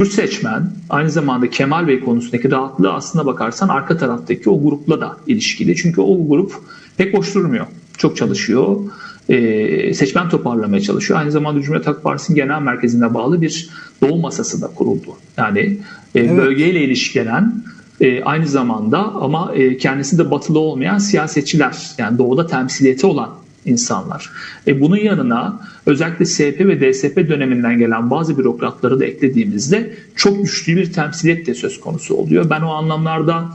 Kürt seçmen aynı zamanda Kemal Bey konusundaki rahatlığı aslına bakarsan arka taraftaki o grupla da ilişkili. Çünkü o grup pek boş durmuyor. Çok çalışıyor. Ee, seçmen toparlamaya çalışıyor. Aynı zamanda Cumhuriyet Halk Partisi'nin genel merkezine bağlı bir doğu masası da kuruldu. Yani e, Evet. bölgeyle ilişkilenen e, aynı zamanda ama e, kendisi de batılı olmayan siyasetçiler yani doğuda temsiliyeti olan insanlar. E, bunun yanına özellikle SP ve DSP döneminden gelen bazı bürokratları da eklediğimizde çok güçlü bir temsiliyet de söz konusu oluyor. Ben o anlamlarda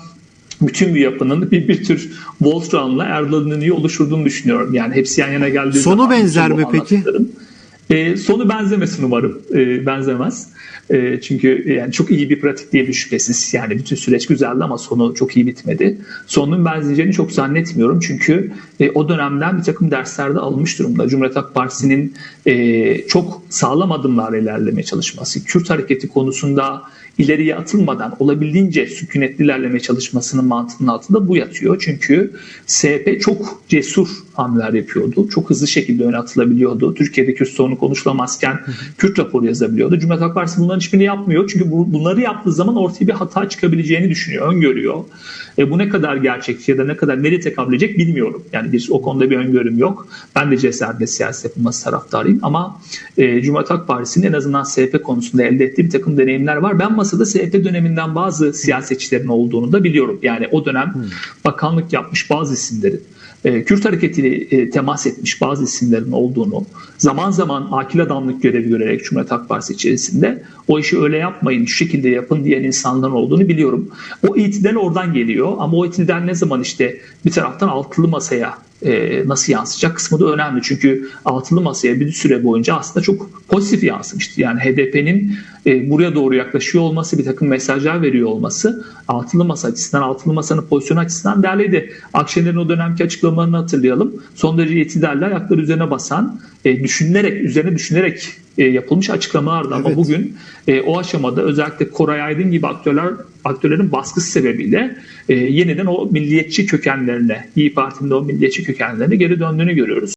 bütün bir yapının bir, bir tür Voltran'la Erdoğan İnönü'yü oluşturduğunu düşünüyorum. Yani hepsi yan yana geldiği Sonu zaman benzer mi peki? E, sonu benzemesin umarım. E, benzemez. E, çünkü yani çok iyi bir pratik diye şüphesiz. Yani bütün süreç güzeldi ama sonu çok iyi bitmedi. Sonunun benzeyeceğini çok zannetmiyorum. Çünkü e, o dönemden bir takım derslerde alınmış durumda. Cumhuriyet Halk Partisi'nin e, çok sağlam adımlarla ilerlemeye çalışması, Kürt hareketi konusunda ileriye atılmadan olabildiğince sükunetli ilerlemeye çalışmasının mantığının altında bu yatıyor. Çünkü SP çok cesur hamleler yapıyordu. Çok hızlı şekilde öne atılabiliyordu. Türkiye'de Kürt sorunu konuşulamazken Kürt raporu yazabiliyordu. Cumhuriyet Halk Partisi bunların hiçbirini yapmıyor. Çünkü bu, bunları yaptığı zaman ortaya bir hata çıkabileceğini düşünüyor, öngörüyor. E, bu ne kadar gerçekçi ya da ne kadar nereye tekabül edecek bilmiyorum. Yani bir, o konuda bir öngörüm yok. Ben de cesaretle siyaset yapılması taraftarıyım. Ama e, Cumhuriyet Halk Partisi'nin en azından SP konusunda elde ettiği bir takım deneyimler var. Ben masada SP döneminden bazı siyasetçilerin olduğunu da biliyorum. Yani o dönem bakanlık yapmış bazı isimlerin e, Kürt hareketiyle temas etmiş bazı isimlerin olduğunu, zaman zaman akil adamlık görevi görerek Cumhuriyet Halk Partisi içerisinde o işi öyle yapmayın, şu şekilde yapın diyen insanların olduğunu biliyorum. O itidal oradan geliyor ama o itidal ne zaman işte bir taraftan altılı masaya e, nasıl yansıyacak kısmı da önemli. Çünkü altılı masaya bir süre boyunca aslında çok pozitif yansımıştı. Yani HDP'nin e, buraya doğru yaklaşıyor olması, bir takım mesajlar veriyor olması altılı masa açısından, altılı masanın pozisyonu açısından değerliydi. Akşener'in o dönemki açıklamalarını hatırlayalım. Son derece itidarlı ayakları üzerine basan, e, düşünülerek, üzerine düşünerek e, yapılmış açıklamalardı. Ama Evet. bugün e, o aşamada özellikle Koray Aydın gibi aktörler aktörlerin baskısı sebebiyle e, yeniden o milliyetçi kökenlerine, İyi Parti'nin o milliyetçi kökenlerine geri döndüğünü görüyoruz.